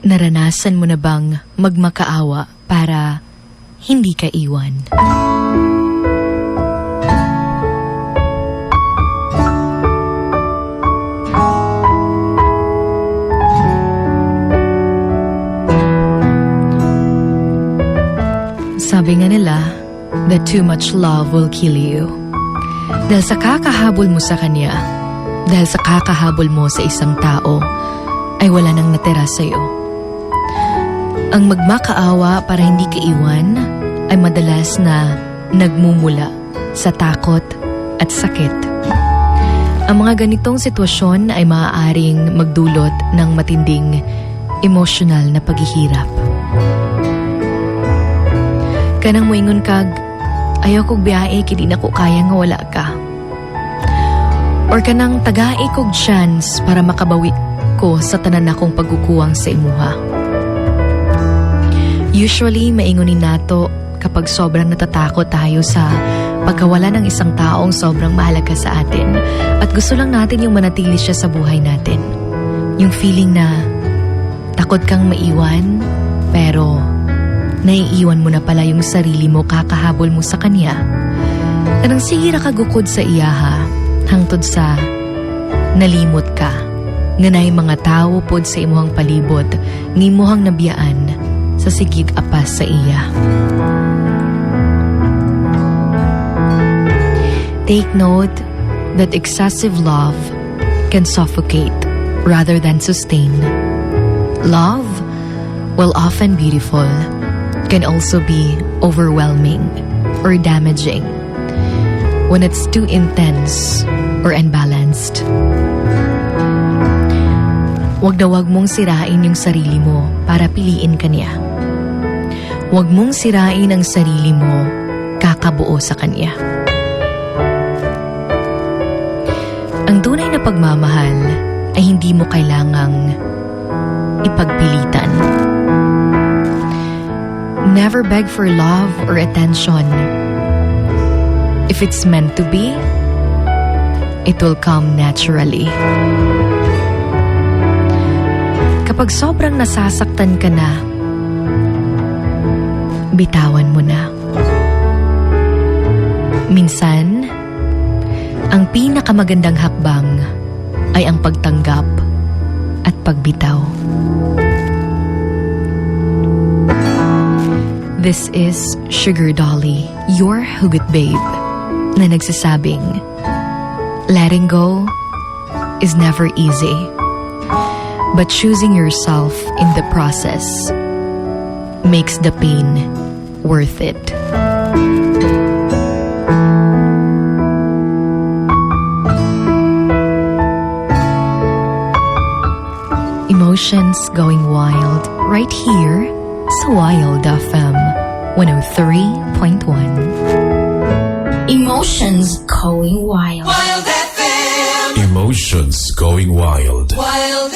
Naranasan mo na bang magmakaawa para hindi ka iwan? Sabi nga nila that too much love will kill you. Dahil sa kakahabol mo sa kanya, dahil sa kakahabol mo sa isang tao, ay wala nang natira sa'yo. Ang magmakaawa para hindi ka iwan ay madalas na nagmumula sa takot at sakit. Ang mga ganitong sitwasyon ay maaaring magdulot ng matinding emosyonal na paghihirap. Kanang moingon kag, ayaw kog biyae kidi na ko kaya nga wala ka. Or kanang tagae kog chance para makabawi ko sa tanan akong pagkukuwang sa imuha. Usually, maingunin nato kapag sobrang natatakot tayo sa pagkawala ng isang taong sobrang mahalaga sa atin at gusto lang natin yung manatili siya sa buhay natin. Yung feeling na takot kang maiwan, pero naiiwan mo na pala yung sarili mo kakahabol mo sa kanya. Kanang sige ra kagukod sa iyaha, hangtod sa nalimot ka. Nga mga tao pod sa imuhang palibot, ngimuhang nabiyaan sa sigig apas sa iya. Take note that excessive love can suffocate rather than sustain. Love, while often beautiful, can also be overwhelming or damaging when it's too intense or unbalanced. Huwag na huwag mong sirain yung sarili mo para piliin ka niya. Huwag mong sirain ang sarili mo kakabuo sa kanya. Ang tunay na pagmamahal ay hindi mo kailangang ipagpilitan. Never beg for love or attention. If it's meant to be, it will come naturally. Kapag sobrang nasasaktan ka na, bitawan mo na. Minsan, ang pinakamagandang hakbang ay ang pagtanggap at pagbitaw. This is Sugar Dolly, your hugot babe, na nagsasabing, letting go is never easy, but choosing yourself in the process makes the pain worth it. Emotions going wild right here sa Wild FM 103.1. Emotions going wild. Wild FM. Emotions going wild. Wild